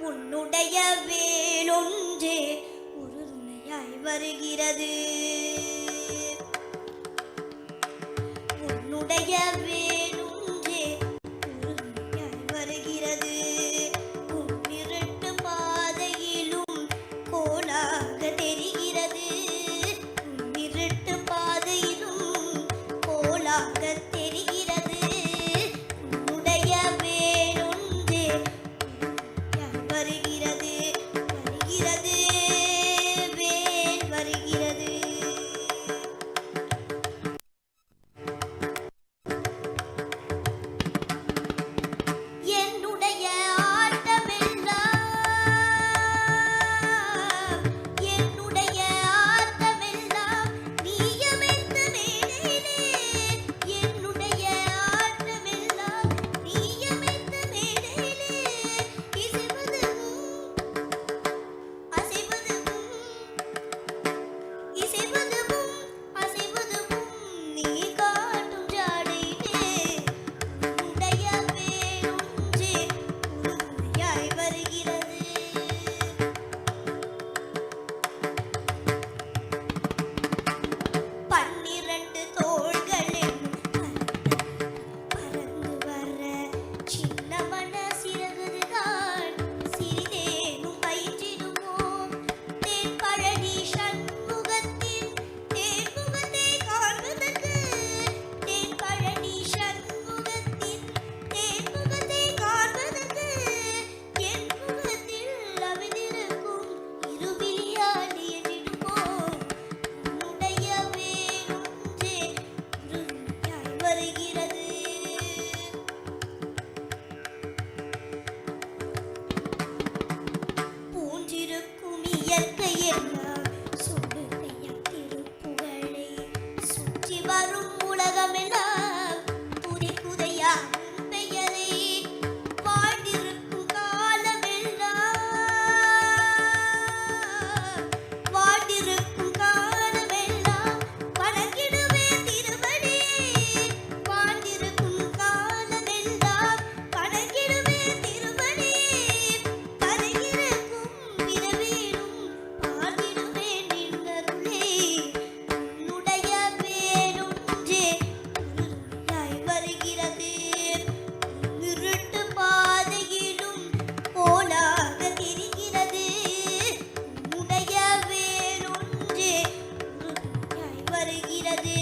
உன்னுடைய வேலொன்று உறுதுணையாய் வருகிறது. வருகிறது.